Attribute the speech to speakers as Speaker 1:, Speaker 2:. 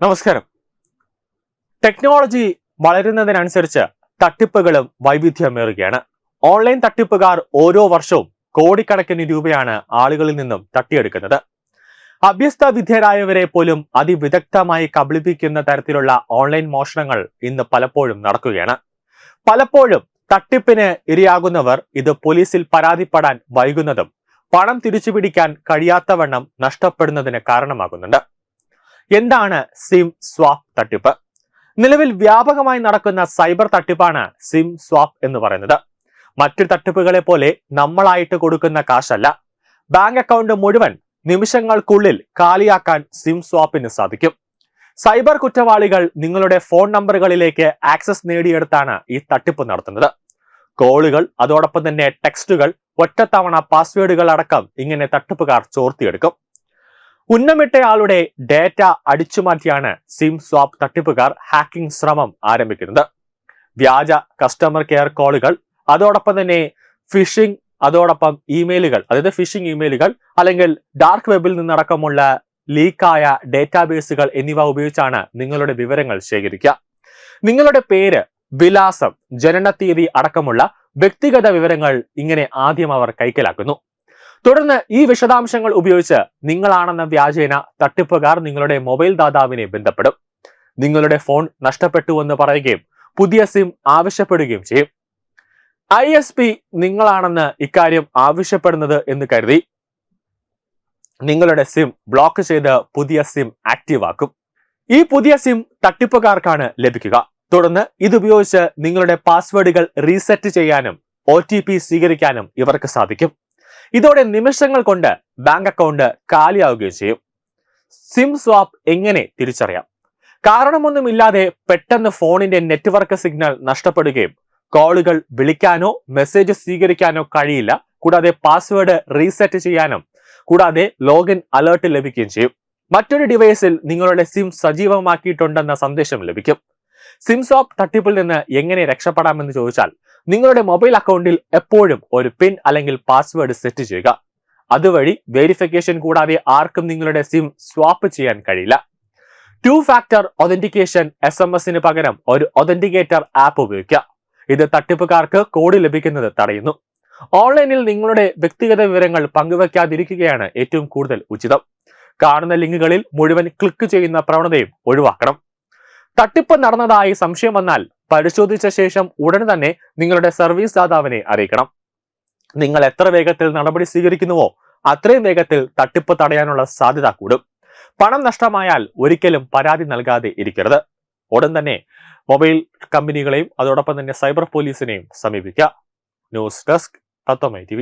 Speaker 1: നമസ്കാരം. Technology വളരുന്നതിനനുസരിച്ച് തട്ടിപ്പുകളും വൈവിധ്യമേറുകയാണ് online തട്ടിപ്പുകാർ ഓരോ വർഷവും കോടിക്കണക്കിന് രൂപയാണ് ആളുകളിൽ നിന്നും തട്ടിയെടുക്കുന്നത്. അഭ്യസ്ത വിദ്യരായവരെ പോലും അതിവിദഗ്ധമായി കബളിപ്പിക്കുന്ന തരത്തിലുള്ള ഓൺലൈൻ മോഷണങ്ങൾ ഇന്ന് പലപ്പോഴും നടക്കുകയാണ്. പലപ്പോഴും തട്ടിപ്പിന് ഇരയാകുന്നവർ ഇത് പോലീസിൽ പരാതിപ്പെടാൻ വൈകുന്നതും പണം തിരിച്ചുപിടിക്കാൻ കഴിയാത്തവണ്ണം നഷ്ടപ്പെടുന്നതിന് കാരണമാകുന്നുണ്ട്. എന്താണ് സിം സ്വാപ്പ് തട്ടിപ്പ്? നിലവിൽ വ്യാപകമായി നടക്കുന്ന സൈബർ തട്ടിപ്പാണ് സിം സ്വാപ്പ് എന്ന് പറയുന്നത്. മറ്റു തട്ടിപ്പുകളെ പോലെ നമ്മളായിട്ട് കൊടുക്കുന്ന കാശല്ല. ബാങ്ക് അക്കൗണ്ട് മുഴുവൻ നിമിഷങ്ങൾക്കുള്ളിൽ കാലിയാക്കാൻ സിം സ്വാപ്പിന് സാധിക്കും. സൈബർ കുറ്റവാളികൾ നിങ്ങളുടെ ഫോൺ നമ്പറുകളിലേക്ക് ആക്സസ് നേടിയെടുത്താണ് ഈ തട്ടിപ്പ് നടത്തുന്നത്. കോളുകൾ അതോടൊപ്പം തന്നെ ടെക്സ്റ്റുകൾ ഒറ്റത്തവണ പാസ്വേഡുകൾ അടക്കം ഇങ്ങനെ തട്ടിപ്പുകാർ ചോർത്തിയെടുക്കും. ഉന്നമിട്ടയാളുടെ ഡേറ്റ അടിച്ചുമാറ്റിയാണ് സിം സ്വാപ്പ് തട്ടിപ്പുകാർ ഹാക്കിംഗ് ശ്രമം ആരംഭിക്കുന്നത്. വ്യാജ കസ്റ്റമർ കെയർ കോളുകൾ അതോടൊപ്പം തന്നെ ഫിഷിംഗ് അതോടൊപ്പം ഇമെയിലുകൾ അതായത് ഫിഷിംഗ് ഇമെയിലുകൾ അല്ലെങ്കിൽ ഡാർക്ക് വെബിൽ നിന്നടക്കമുള്ള ലീക്കായ ഡേറ്റാബേസുകൾ എന്നിവ ഉപയോഗിച്ചാണ് നിങ്ങളുടെ വിവരങ്ങൾ ശേഖരിക്കുക. നിങ്ങളുടെ പേര് വിലാസം ജനനത്തീയതി അടക്കമുള്ള വ്യക്തിഗത വിവരങ്ങൾ ഇങ്ങനെ ആദ്യം അവർ കൈക്കലാക്കുന്നു. തുടർന്ന് ഈ വിശദാംശങ്ങൾ ഉപയോഗിച്ച് നിങ്ങളാണെന്ന വ്യാജേന തട്ടിപ്പുകാർ നിങ്ങളുടെ മൊബൈൽ ദാതാവിനെ ബന്ധപ്പെടും. നിങ്ങളുടെ ഫോൺ നഷ്ടപ്പെട്ടു എന്ന് പറയുകയും പുതിയ സിം ആവശ്യപ്പെടുകയും ചെയ്യും. ഐ എസ് പി നിങ്ങളാണെന്ന് ഇക്കാര്യം ആവശ്യപ്പെടുന്നത് എന്ന് കരുതി നിങ്ങളുടെ സിം ബ്ലോക്ക് ചെയ്ത് പുതിയ സിം ആക്റ്റീവ് ആക്കും. ഈ പുതിയ സിം തട്ടിപ്പുകാർക്കാണ് ലഭിക്കുക. തുടർന്ന് ഇതുപയോഗിച്ച് നിങ്ങളുടെ പാസ്വേഡുകൾ റീസെറ്റ് ചെയ്യാനും ഒ സ്വീകരിക്കാനും ഇവർക്ക് സാധിക്കും. ഇതോടെ നിമിഷങ്ങൾ കൊണ്ട് ബാങ്ക് അക്കൗണ്ട് കാലിയാവുകയും ചെയ്യും. സിം സ്വാപ്പ് എങ്ങനെ തിരിച്ചറിയാം? കാരണമൊന്നുമില്ലാതെ പെട്ടെന്ന് ഫോണിന്റെ നെറ്റ്വർക്ക് സിഗ്നൽ നഷ്ടപ്പെടുകയും കോളുകൾ വിളിക്കാനോ മെസ്സേജ് സ്വീകരിക്കാനോ കഴിയില്ല. കൂടാതെ പാസ്വേഡ് റീസെറ്റ് ചെയ്യാനും കൂടാതെ ലോഗിൻ അലേർട്ട് ലഭിക്കുകയും ചെയ്യും. മറ്റൊരു ഡിവൈസിൽ നിങ്ങളുടെ സിം സജീവമാക്കിയിട്ടുണ്ടെന്ന സന്ദേശം ലഭിക്കും. സിം സ്വാപ്പ് തട്ടിപ്പിൽ നിന്ന് എങ്ങനെ രക്ഷപ്പെടാമെന്ന് ചോദിച്ചാൽ നിങ്ങളുടെ മൊബൈൽ അക്കൗണ്ടിൽ എപ്പോഴും ഒരു പിൻ അല്ലെങ്കിൽ പാസ്വേഡ് സെറ്റ് ചെയ്യുക. അതുവഴി വെരിഫിക്കേഷൻ കൂടാതെ ആർക്കും നിങ്ങളുടെ സിം സ്വാപ്പ് ചെയ്യാൻ കഴിയില്ല. Two factor authentication S M എസിന് പകരം ഒരു ഒതന്റിക്കേറ്റർ ആപ്പ് ഉപയോഗിക്കുക. ഇത് തട്ടിപ്പുകാർക്ക് കോഡ് ലഭിക്കുന്നത് തടയുന്നു. ഓൺലൈനിൽ നിങ്ങളുടെ വ്യക്തിഗത വിവരങ്ങൾ പങ്കുവെക്കാതിരിക്കുകയാണ് ഏറ്റവും കൂടുതൽ ഉചിതം. കാണുന്ന ലിങ്കുകളിൽ മുഴുവൻ ക്ലിക്ക് ചെയ്യുന്ന പ്രവണതയും ഒഴിവാക്കണം. തട്ടിപ്പ് നടന്നതായി സംശയം വന്നാൽ പരിശോധിച്ച ശേഷം ഉടൻ തന്നെ നിങ്ങളുടെ സർവീസ് ദാതാവിനെ അറിയിക്കണം. നിങ്ങൾ എത്ര വേഗത്തിൽ നടപടി സ്വീകരിക്കുന്നുവോ അത്രയും വേഗത്തിൽ തട്ടിപ്പ് തടയാനുള്ള സാധ്യത കൂടും. പണം നഷ്ടമായാൽ ഒരിക്കലും പരാതി നൽകാതെ ഇരിക്കരുത്. ഉടൻ തന്നെ മൊബൈൽ കമ്പനികളെയും അതോടൊപ്പം തന്നെ സൈബർ പോലീസിനെയും സമീപിക്കുക. ന്യൂസ് ഡെസ്ക് തത്വമൈ ടി